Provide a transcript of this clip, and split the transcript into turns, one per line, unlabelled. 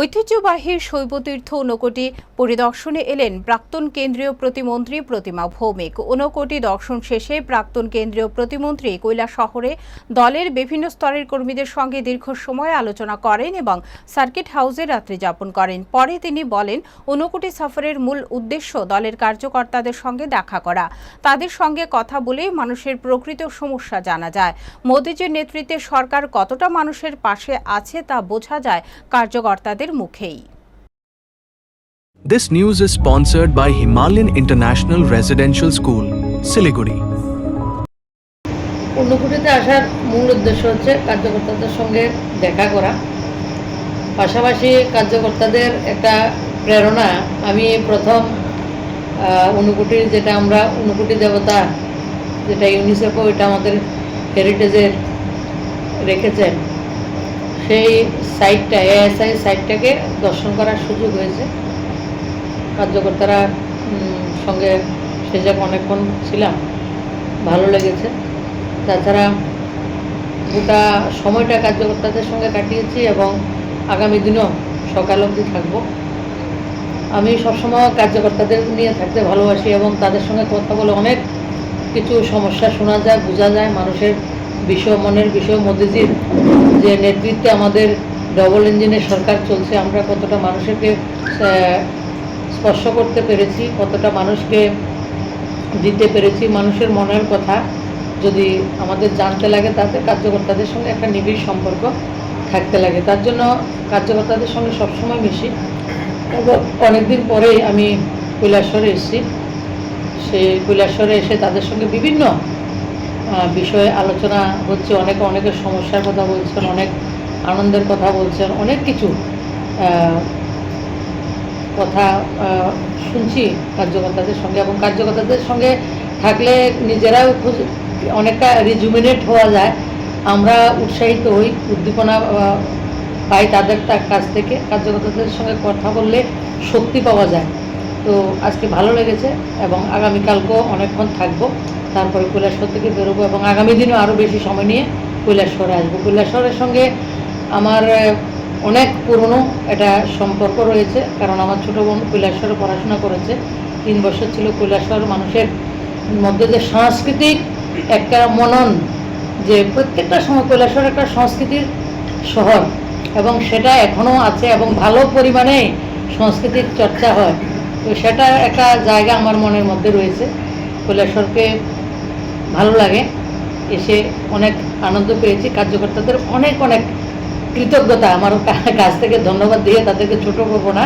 ঐতিহ্যবাহী শৈবতীর্থ ঊনকোটি পরিদর্শনে এলেন প্রাক্তন কেন্দ্রীয় প্রতিমন্ত্রী প্রতিমা ভৌমিক। ঊনকোটি দর্শন শেষে প্রাক্তন কেন্দ্রীয় প্রতিমন্ত্রী কৈলা শহরে দলের বিভিন্ন স্তরের কর্মীদের সঙ্গে দীর্ঘ সময় আলোচনা করেন এবং সার্কিট হাউসে রাত্রি যাপন করেন। পরে তিনি বলেন ঊনকোটি সফরের মূল উদ্দেশ্য দলের কার্যকর্তাদের সঙ্গে দেখা করা। তাদের সঙ্গে কথা বলে মানুষের প্রকৃত সমস্যা জানা যায়। মোদীজির নেতৃত্বে সরকার কতটা মানুষের পাশে আছে তা বোঝা যায় কার্যকর্তাদের মুখেই।
This news is sponsored by Himalayan International Residential School, Siliguri.
ঊনকোটিতে আসার মূল উদ্দেশ্য হচ্ছে কার্যকর্তাদের সঙ্গে দেখা করা। পাশাপাশি কার্যকর্তাদের একটা প্রেরণা। আমি প্রথম ঊনকোটির যেটা আমরা ঊনকোটি দেবতা যেটা ইউনিসেফও এটা আমাদের হেরিটেজের রেখেছেন সেই সাইটটা, এএসআই সাইটটাকে দর্শন করার সুযোগ হয়েছে। কার্যকর্তারা সঙ্গে সে জায়গায় অনেকক্ষণ ছিলাম, ভালো লেগেছে। তাছাড়া গোটা সময়টা কার্যকর্তাদের সঙ্গে কাটিয়েছি এবং আগামী দিনেও সকাল অবধি থাকব। আমি সবসময় কার্যকর্তাদের নিয়ে থাকতে ভালোবাসি এবং তাদের সঙ্গে কথা বলে অনেক কিছু সমস্যা শোনা যায়, বোঝা যায়। মানুষের বিষয়, মনের বিষয় মোদিজির যে নেতৃত্বে আমাদের ডবল ইঞ্জিনের সরকার চলছে, আমরা কতটা মানুষকে স্পর্শ করতে পেরেছি, কতটা মানুষকে দিতে পেরেছি, মানুষের মনের কথা যদি আমাদের জানতে লাগে, তাতে কার্যকর্তাদের সঙ্গে একটা নিবিড় সম্পর্ক থাকতে লাগে। তার জন্য কার্যকর্তাদের সঙ্গে সবসময় মিশি। এবং অনেকদিন পরেই আমি কৈলাসরে এসেছি। সেই কৈলাসরে এসে তাদের সঙ্গে বিভিন্ন বিষয়ে আলোচনা হচ্ছে, অনেকে অনেকের সমস্যার কথা বলছেন, অনেক আনন্দের কথা বলছেন, অনেক কিছু কথা শুনছি কার্যকর্তাদের সঙ্গে এবং কার্যকর্তাদের সঙ্গে থাকলে নিজেরাও অনেকটা রিজুমিনেট হওয়া যায়। আমরা উৎসাহিত হই, উদ্দীপনা পাই তাদের তা- কাছ থেকে, কার্যকর্তাদের সঙ্গে কথা বললে শক্তি পাওয়া যায়। তো আজকে ভালো লেগেছে এবং আগামীকালকেও অনেকক্ষণ থাকব। তারপরে কৈলাসহর থেকে বেরোবো এবং আগামী দিনও আরও বেশি সময় নিয়ে কৈলাসহরে আসব। কৈলাসহরের সঙ্গে আমার অনেক পুরনো একটা সম্পর্ক রয়েছে, কারণ আমার ছোটো বোন কৈলাসহরে পড়াশোনা করেছে। তিন বছর ছিল কৈলাসহর, মানুষের মধ্যে যে সাংস্কৃতিক একটা মনন, যে প্রত্যেকটা সময় কৈলাসহর একটা সংস্কৃতির শহর, এবং সেটা এখনও আছে এবং ভালো পরিমাণে সংস্কৃতির চর্চা হয়। তো সেটা একটা জায়গা আমার মনের মধ্যে রয়েছে। কৈলাসহরকে ভালো লাগে, এসে অনেক আনন্দ পেয়েছি। কার্যকর্তাদের অনেক অনেক কৃতজ্ঞতা আমার কাছ থেকে ধন্যবাদ দিয়ে তাদেরকে ছোট করব না।